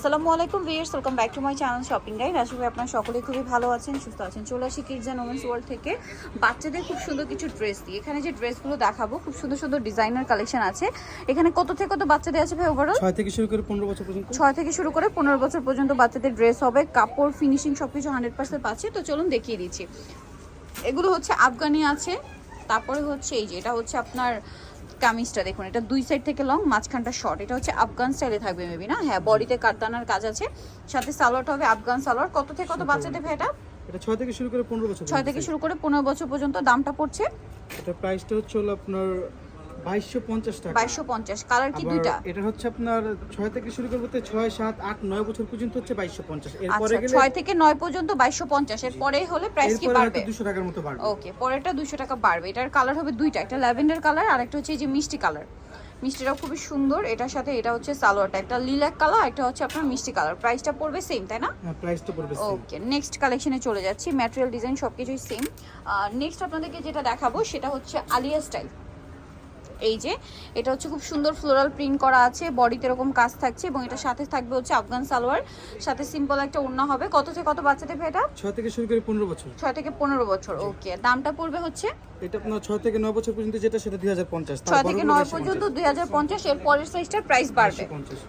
আসসালামু আলাইকুম viewers welcome back to my channel shopping guide. আশা করি আপনারা সকলেই খুবই ভালো আছেন সুস্থ আছেন। চলে আসি কিডস অ্যান্ড ওমেন্স ওয়ার্ল্ড থেকে। বাচ্চাদের খুব সুন্দর কিছু ড্রেস দিয়ে। এখানে যে ড্রেসগুলো দেখাবো খুব সুন্দর সুন্দর ডিজাইনার কালেকশন আছে। এখানে কত থেকে কত বাচ্চাদের আছে ভাই ওভারঅল ছয় থেকে শুরু করে পনেরো বছর পর্যন্ত। ছয় থেকে শুরু করে পনেরো বছর পর্যন্ত বাচ্চাদের ড্রেস হবে। কাপড় ফিনিশিং সব কিছু হান্ড্রেড পার্সেন্ট পাচ্ছে। তো চলুন দেখিয়ে দিচ্ছি। এগুলো হচ্ছে আফগানি আছে। তারপরে হচ্ছে এই যে এটা হচ্ছে আপনার কামিজটা দেখুন এটা দুই সাইড থেকে লং মাঝখানটা শর্ট এটা হচ্ছে আফগান স্টাইলে থাকবে মেবি না? হ্যাঁ বডিতে কাটদানার কাজ আছে। সাথে সালোয়ারটা হবে আফগান সালোয়ার। কত থেকে কত বাচ্চাদের ভাই এটা? এটা ছয় থেকে শুরু করে পনেরো বছর ছয় থেকে শুরু করে পনেরো বছর পর্যন্ত দামটা পড়ছে। এটা প্রাইসটা হচ্ছে হলো আপনার বাইশশো পঞ্চাশ টাকা। বাইশশো পঞ্চাশ কালার কি দুইটা? এটা হচ্ছে আপনার ছয় থেকে শুরু করতে বছর পর্যন্ত হচ্ছে এরপরে আচ্ছা গেলে ছয় থেকে নয় পর্যন্ত বাইশশো পঞ্চাশ এর পরে হলে প্রাইস কি বাড়বে? হয়তো দুশো টাকার মতো বাড়বে। ওকে পরেরটা টাকা বাড়বে। এটার কালার হবে দুইটা একটা ল্যাভেন্ডার কালার আর একটা হচ্ছে এই যে মিষ্টি কালার খুবই সুন্দর এটার সাথে এটা হচ্ছে সালোয়ারটা একটা লিলাক কালার একটা হচ্ছে আপনার মিষ্টি কালার প্রাইসটা পড়বে সেম তাই না? প্রাইসটা পড়বে ওকে নেক্সট কালেকশনে চলে যাচ্ছি ম্যাটেরিয়াল ডিজাইন সব কিছুই সেম নেক্সট আপনাদেরকে যেটা দেখাবো সেটা হচ্ছে আলিয়া স্টাইল এই যে এটা হচ্ছে খুব সুন্দর ফ্লোরাল প্রিন্ট করা আছে বডিতে এরকম কাজ থাকছে এবং এটা সাথে থাকবে হচ্ছে আফগান সালোয়ার সাথে সিম্পল একটা ওড়না হবে। কত থেকে কত বাচ্চাদের ভাই এটা? ছয় থেকে শুরু করে পনেরো বছর। ছয় থেকে পনেরো বছর ওকে দামটা পড়বে হচ্ছে? এটা আপনার থেকে বছর পর্যন্ত যেটা সেটা থেকে পর্যন্ত দুই হাজার পঞ্চাশ এর পরের সাইজটার প্রাইস বাড়বে।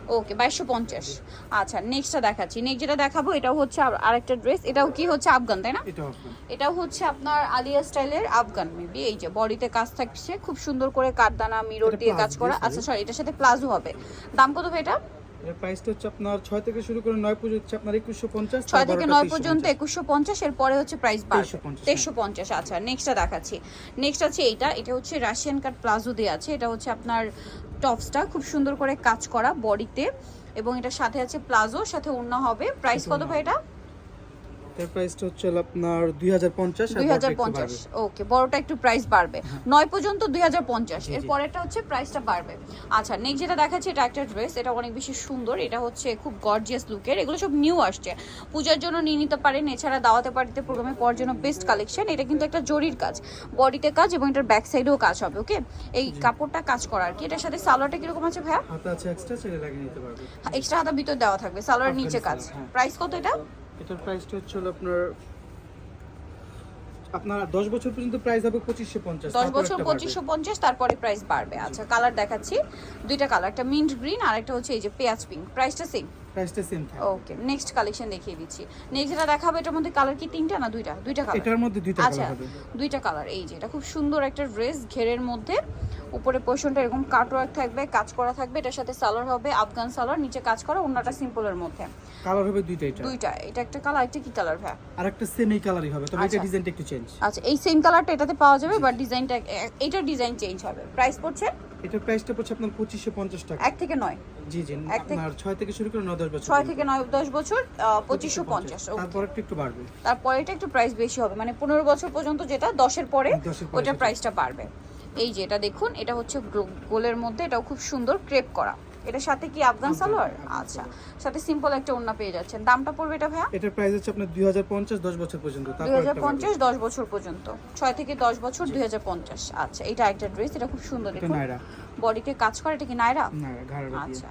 ওকে বাইশশো পঞ্চাশ। আচ্ছা নেক্সটটা দেখাচ্ছি। নেক্সট যেটা দেখাবো এটাও হচ্ছে আর- আরেকটা ড্রেস এটাও কি হচ্ছে আফগান তাই না? এটাও হচ্ছে আপনার আলিয়া স্টাইলের আফগান মেবি এই যে বডিতে কাজ থাকছে খুব সুন্দর করে কাঠদানা মিরর দিয়ে কাজ করা। আচ্ছা সরি এটার সাথে প্লাজো হবে। দাম কত ভাই এটা? এর প্রাইসটা হচ্ছে আপনার ছয় থেকে শুরু করে নয় পর্যন্ত হচ্ছে আপনার একুশশো পঞ্চাশ ছয় থেকে নয় পর্যন্ত একুশশো পঞ্চাশ এর পরে হচ্ছে প্রাইস বাড়বে 2350 পঞ্চাশ আচ্ছা নেক্সটটা দেখাচ্ছি। নেক্সট আছে এইটা এটা হচ্ছে রাশিয়ান কাট প্লাজো দিয়ে আছে। এটা হচ্ছে আপনার টপসটা খুব সুন্দর করে কাজ করা বডিতে। এবং এটা সাথে আছে প্লাজো সাথে ওড়না হবে। প্রাইস কত ভাই এটা? এর প্রাইসটা হচ্ছে আপনার দুই হাজার পঞ্চাশ দুই হাজার পঞ্চাশ ওকে বড়টা একটু প্রাইস বাড়বে। নয় পর্যন্ত দুই হাজার পঞ্চাশ এর পরেরটা হচ্ছে প্রাইসটা বাড়বে। আচ্ছা নেক্সট যেটা দেখাচ্ছে এটা একটা ড্রেস এটা অনেক বেশি সুন্দর এটা হচ্ছে খুব গর্জিয়াস লুকের এগুলো সব নিউ আসছে। পূজার জন্য নিয়ে নিতে পারেন এছাড়া দাওয়াতে পার্টিতে প্রোগ্রামে পড়ার জন্য বেস্ট কালেকশন এটা কিন্তু একটা জরির কাজ। বডিতে কাজ এবং এটার ব্যাক সাইডেও কাজ হবে ওকে এই কাপড়টা কাজ করা আর কি। এটার সাথে সালোয়ারটা কীরকম আছে ভাইয়া? হাতে আছে এক্সট্রা ছেড়ে লাগিয়ে নিতে পারবে। এক্সট্রা হাতা ভিতর দেওয়া থাকবে সালোয়ার নিচে কাজ। হ্যাঁ। প্রাইস কত এটা? এটার প্রাইসটা হচ্ছে হলো আপনার আপনার দশ বছর পর্যন্ত প্রাইস হবে পঁচিশশো পঞ্চাশ দশ বছর পঁচিশশো পঞ্চাশ তারপরে প্রাইস বাড়বে। আচ্ছা কালার দেখাচ্ছি। দুইটা কালার একটা মিন্ট গ্রিন আর একটা হচ্ছে এই যে পেঁয়াজ পিঙ্ক প্রাইসটা সেম প্রাইসটা সেম থাকে ওকে নেক্সট কালেকশন দেখিয়ে দিচ্ছি। নেক্সট যেটা দেখাবো এটার মধ্যে কালার কি তিনটা না দুইটা? দুইটা কালার এটার মধ্যে দুইটা আচ্ছা কালার হবে। দুইটা কালার এই যে এটা খুব সুন্দর একটা ড্রেস ঘেরের মধ্যে। উপরে পোর্শনটা এরকম কাটওয়ার্ক থাকবে কাজ করা থাকবে এটার সাথে সালোয়ার হবে আফগান সালোয়ার নিচে কাজ করা অন্যটা সিম্পলের মধ্যে। কালার হবে দুইটা এটা? দুইটা এটা একটা কালার একটা কি কালার ভাই আর একটা সেম এই কালারই হবে তবে এটা আচ্ছা। ডিজাইনটা একটু চেঞ্জ আচ্ছা এই সেম কালারটা এটাতে পাওয়া যাবে বাট ডিজাইনটা এটার ডিজাইন চেঞ্জ হবে। প্রাইস পড়ছে? এটা প্রাইসটা পড়ছে আপনার পঁচিশশো পঞ্চাশ টাকা। এক থেকে নয়। জি জি আপনার ছয় থেকে শুরু করে নয় দশ বছর ছয় থেকে নয় দশ বছর পঁচিশশো পঞ্চাশ তারপর একটু একটু বাড়বে। তারপরে এটা একটু প্রাইস বেশি হবে মানে পনেরো বছর পর্যন্ত যেটা দশের পরে দশের পরে ওইটার প্রাইসটা বাড়বে। এই যে এটা দেখুন এটা হচ্ছে গোলের মধ্যে এটাও খুব সুন্দর ক্রেপ করা। এটার সাথে কি আফগান সালোয়ার? আচ্ছা সাথে সিম্পল একটা ওড়না পেয়ে যাচ্ছেন। দামটা পড়বে এটা ভাইয়া? এটার প্রাইস হচ্ছে আপনার দুই হাজার পঞ্চাশ দশ বছর পর্যন্ত। দুই তারপর হাজার একটা বাড়বে। পঞ্চাশ দশ বছর পর্যন্ত। ছয় থেকে দশ বছর দুই হাজার পঞ্চাশ। আচ্ছা এটা একটা ড্রেস এটা খুব সুন্দর। দেখুন বডিতে কাজ করে এটা কি নাইরা নাইরা ঘাড়ের দিয়ে। আচ্ছা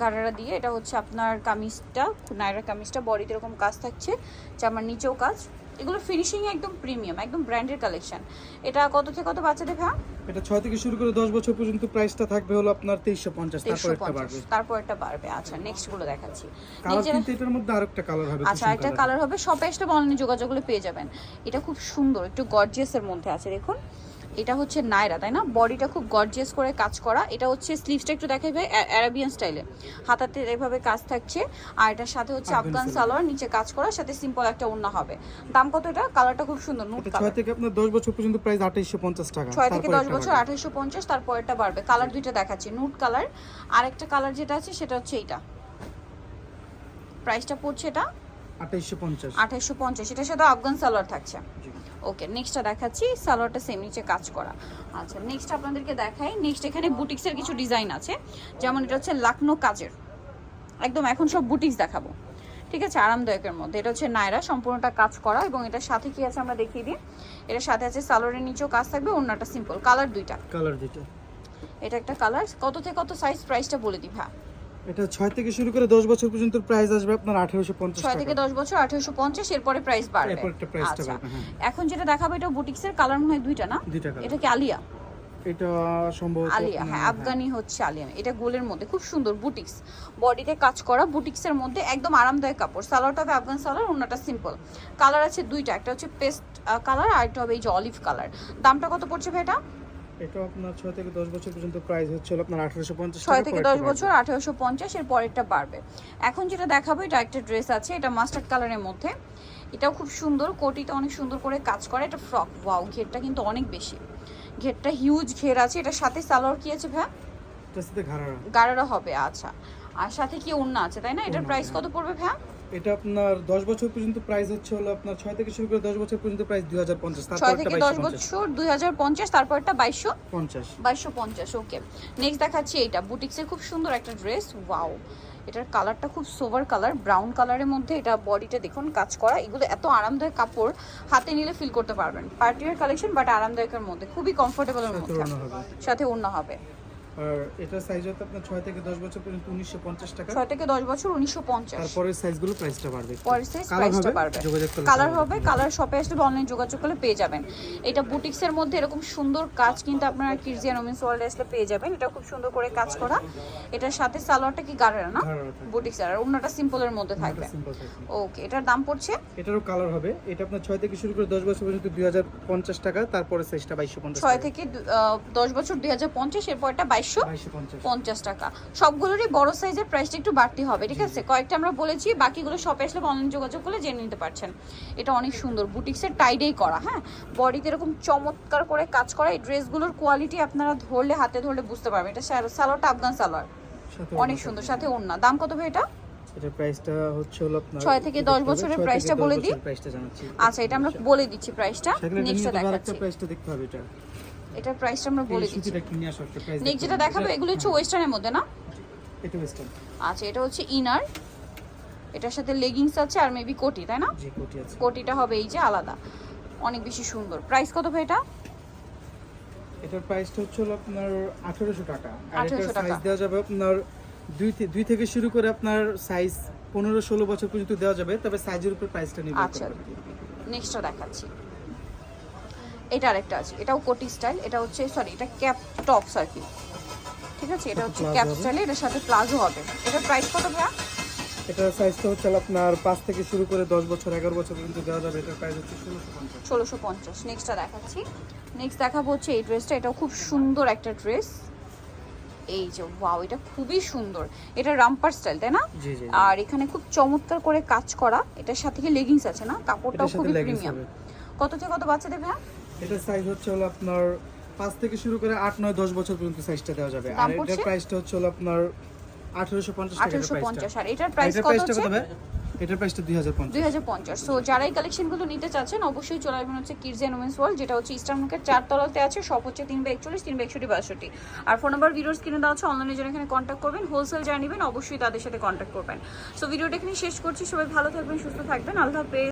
গাড়ারা দিয়ে এটা হচ্ছে আপনার কামিজটা নাইরা কামিজটা বডিতে এরকম কাজ থাকছে। জামার নিচেও কাজ। এগুলো ফিনিশিং একদম প্রিমিয়াম একদম ব্র্যান্ডের কালেকশন এটা কত থেকে কত বাচ্চাদের ভাই? এটা 6 থেকে শুরু করে দশ বছর পর্যন্ত প্রাইসটা থাকবে হলো আপনার তেইশশো পঞ্চাশ তারপর তেইশশো একটা বাড়বে। তারপর একটা বাড়বে। আচ্ছা নেক্সটগুলো দেখাচ্ছি। কালার কিন্তু এটার মধ্যে আরেকটা কালার হবে আচ্ছা একটা কালার হবে। শপে আসলে অনলাইনে যোগাযোগগুলো পেয়ে যাবেন। এটা খুব সুন্দর একটু গর্জিয়াস এর মধ্যে আছে দেখুন। এটা হচ্ছে নায়রা তাই না? বডিটা খুব গর্জিয়াস করে কাজ করা। এটা হচ্ছে স্লিভসটা একটু দেখাবে অ্যারাবিয়ান স্টাইলে হাতাতে এভাবে কাজ থাকছে। আর এটার সাথে হচ্ছে আফগান সালোয়ার। নিচে কাজ করা সাথে সিম্পল একটা ওড়না হবে। দাম কত এটা? কালারটা খুব সুন্দর নুট কালার ছয় থেকে আপনার দশ বছর পর্যন্ত প্রাইস আঠাইশশো পঞ্চাশ টাকা। ছয় থেকে তারপর দশ একটা বছর বাড়বে। আঠাইশো পঞ্চাশ তারপর এটা বাড়বে। কালার দুইটা দেখাচ্ছি নুট কালার আরেকটা কালার যেটা আছে সেটা হচ্ছে এইটা। প্রাইসটা পড়ছে এটা। আঠাইশো পঞ্চাশ। এটার সাথে আফগান সালোয়ার থাকছে। ওকে নেক্সটটা দেখাচ্ছি সালোয়ারটা সেম নিচে কাজ করা। আচ্ছা নেক্সট আপনাদেরকে দেখাই নেক্সট এখানে বুটিক্সের কিছু ডিজাইন আছে। যেমন এটা হচ্ছে লাকনো কাজের। একদম এখন সব বুটিক্স দেখাবো। ঠিক আছে আরামদায়কের মধ্যে। এটা হচ্ছে নায়রা সম্পূর্ণটা কাজ করা এবং এটার সাথে কি আছে আমরা দেখিয়ে দিই। এটার সাথে আছে সালোয়ারের নিচেও কাজ থাকবে অন্যটা সিম্পল কালার দুইটা। কালার দুইটা। এটা একটা কালার কত থেকে কত সাইজ প্রাইসটা বলে দিই ভা এটা ছয় থেকে শুরু করে দশ বছর পর্যন্ত প্রাইস আসবে আপনার আঠারোশো পঞ্চাশ ছয় থেকে দশ বছর আঠারোশো পঞ্চাশ এরপরে প্রাইস বাড়বে। এরপর একটা প্রাইসটা আচ্ছা। বাড়বে হ্যাঁ। এখন যেটা দেখাবো এটা বুটিক্সের কালার মনে হয় দুইটা না? এটা কি আলিয়া? এটা সম্ভবত আলিয়া হ্যাঁ হ্যাঁ, আফগানি হচ্ছে আলিয়া। এটা গোলের মধ্যে খুব সুন্দর বুটিক্স। বডিতে কাজ করা বুটিক্সের মধ্যে একদম আরামদায়ক কাপড়। সালোয়ারটা হবে আফগান সালোয়ার অন্যটা সিম্পল কালার আছে দুইটা একটা হচ্ছে পেস্ট কালার আর একটা হবে এই যে অলিভ কালার দামটা কত পড়ছে ভাই এটা? এটা আপনার ছয় থেকে দশ বছর পর্যন্ত প্রাইস হচ্ছে আপনার আঠারোশো পঞ্চাশ ছয় থেকে দশ বছর আঠেরোশো পঞ্চাশ এর পরেরটা বাড়বে। এখন যেটা দেখাবো এটা একটা ড্রেস আছে এটা মাস্টার্ড কালারের মধ্যে। এটাও খুব সুন্দর কোটিটা অনেক সুন্দর করে কাজ করে। এটা ফ্রক ওয়াও ঘেরটা কিন্তু অনেক বেশি। ঘেরটা হিউজ ঘের আছে এটার সাথে সালোয়ার কি আছে ভাই গাড়ারা হবে আচ্ছা। আর সাথে কি ওড়না আছে তাই না? এটার প্রাইস হ্যাঁ। কত পড়বে ভাই এটা আপনার দশ বছর পর্যন্ত প্রাইস হচ্ছে হলো আপনার ছয় থেকে শুরু করে দশ বছর পর্যন্ত প্রাইস দুই হাজার পঞ্চাশ ছয় তারপর থেকে দশ বছর দুই হাজার পঞ্চাশ তারপরটা বাইশশো পঞ্চাশ। বাইশশো পঞ্চাশ ওকে নেক্সট দেখাচ্ছি এটা বুটিক্সের খুব সুন্দর একটা ড্রেস ওয়াও এটার কালারটা খুব সোভার কালার ব্রাউন কালারের মধ্যে এটা বডিটা দেখুন কাজ করা। এগুলো এত আরামদায়ক কাপড় হাতে নিলে ফিল করতে পারবেন। পার্টিয়ার কালেকশন বাট আরামদায়কের মধ্যে খুবই কমফোর্টেবলের মধ্যে। সাথে অন্য হবে। আর এটার সাইজ হচ্ছে আপনার ছয় থেকে দশ বছর পর্যন্ত উনিশশো পঞ্চাশ টাকা। ছয় থেকে দশ বছর উনিশশো পঞ্চাশ। তারপরের সাইজগুলো প্রাইসটা বাড়বে। পরের সাইজ প্রাইসটা বাড়বে। কালার হবে কালার শপে আসলে অনলাইন যোগাযোগ করলে পেয়ে যাবেন। এটা বুটিক্সের মধ্যে এরকম সুন্দর কাজ কিন্তু আপনারা কিরজিয়ান ওমেন্স ওয়ার্ল্ডে আসলে পেয়ে যাবেন। এটা খুব সুন্দর করে কাজ করা। এটার সাথে সালোয়ারটা কি গাড়েরা না। বুটিক্স আর অন্যটা সিম্পলের মধ্যে থাকবে। ওকে এটার দাম পড়ছে? এটারও কালার হবে। এটা আপনার ছয় থেকে শুরু করে দশ বছর পর্যন্ত দুই হাজার পঞ্চাশ টাকা তারপরে সাইজটা বাইশশো পঞ্চাশ ছয় থেকে দু- আহ, দশ বছর দুই হাজার পঞ্চাশ এরপরটা বাইশশো পঞ্চাশ টাকা। সবগুলোরই বড় সাইজের প্রাইসটা একটু বাড়তি হবে ঠিক আছে? কয়েকটা আমরা বলেছি বাকিগুলো শপে আসলে অনলাইন যোগাযোগ করলে জেনে নিতে পারছেন। এটা অনেক সুন্দর বুটিক্সের টাইডেই করা হ্যাঁ? বডিতে এরকম চমৎকার করে কাজ করা এই ড্রেসগুলোর কোয়ালিটি আপনারা ধরলে হাতে ধরলে বুঝতে পারবেন। এটা সালোয়ারটা আফগান সালোয়ার। অনেক সুন্দর সাথে। ওড়না। দাম কত ভাই এটা? এটা প্রাইসটা হচ্ছে হলো আপনার ছয় থেকে দশ বছরের প্রাইসটা বলে দিই? প্রাইসটা জানাচ্ছি। আচ্ছা এটা আমরা বলে দিচ্ছি প্রাইসটা আরেকটা দেখাচ্ছি প্রাইসটা দেখতে হবে এটা। এটার প্রাইসটা আমরা বলে দিচ্ছি। সুতিটা কিনে আসো একটা প্রাইস নেক্সট যেটা দেখাবো এগুলো হচ্ছে ওয়েস্টার্নের মধ্যে না? এটা ওয়েস্টার্ন আচ্ছা এটা হচ্ছে ইনার এটার সাথে লেগিংস আছে আর মেবি কোটি তাই না? জি কোটি আছে। কোটিটা হবে এই যে আলাদা। অনেক বেশি সুন্দর। প্রাইস কত ভাই এটা? এটার প্রাইসটা হচ্ছে হলো আপনার আঠারোশো টাকা। আর 1800 এটার সাইজ দেওয়া যাবে আপনার দুই থে- দুই থেকে শুরু করে আপনার সাইজ পনেরো ষোলো বছর পর্যন্ত দেওয়া যাবে তবে সাইজের উপর প্রাইসটা নির্ভর আচ্ছা করবে। নেক্সটটা দেখাচ্ছি। এটা আরেকটা আছে এটাও কোটি স্টাইল এটা হচ্ছে সরি এটা ক্যাপ টপস আর কি। ঠিক আছে? এটা হচ্ছে ক্যাপ। স্টাইল এটার সাথে প্লাজো হবে। এটার প্রাইস কত ভাইয়া? এটার সাইজটা হচ্ছে আপনার পাঁচ থেকে শুরু করে দশ বছর এগারো বছর পর্যন্ত দেওয়া যাবে। এটার প্রাইস হচ্ছে ষোলোশো পঞ্চাশ। ষোলোশো পঞ্চাশ। নেক্সটটা দেখাচ্ছি। নেক্সট দেখাবো হচ্ছে এই ড্রেসটা এটাও খুব সুন্দর একটা ড্রেস এই যে ওয়াও এটা খুবই সুন্দর। এটা রামপার স্টাইল তাই না? জি জি আর এখানে খুব চমৎকার করে কাজ করা। এটার সাথে কি লেগিংস আছে না? কাপড়টাও খুবই প্রিমিয়াম কত থেকে কত বাচ্চা দেবে এটার সাইজ হচ্ছে হলো আপনার পাঁচ থেকে শুরু করে আট নয় দশ বছর পর্যন্ত সাইজটা দেওয়া যাবে। আর? এটার প্রাইসটা হচ্ছে হলো আপনার আঠারোশো পঞ্চাশ আর এটার প্রাইস কত ভাই? এটার প্রাইসটা দুই হাজার পঞ্চাশ। দুই হাজার পঞ্চাশ। সো যারা এই কালেকশনগুলো নিতে চাচ্ছেন অবশ্যই চলে আসবেন হচ্ছে কিডস অ্যান্ড উমেন্স ওয়ার্ল্ড যেটা হচ্ছে ইস্টার্ন মার্কেট চার তলাতে আছে। সব হচ্ছে তিন বা একচল্লিশ তিন বা একষট্টি বাষট্টি। আর ফোন নাম্বার ভিডিওস কিনে দেওয়া হচ্ছে অনলাইনে যারা এখানে কন্ট্যাক্ট করবেন হোলসেল যারা নেবেন অবশ্যই তাদের সাথে কন্ট্যাক্ট করবেন। সো ভিডিওটা এখানে শেষ করছি। সবাই ভালো থাকবেন সুস্থ থাকবেন। আল্লাহ হাফেজ।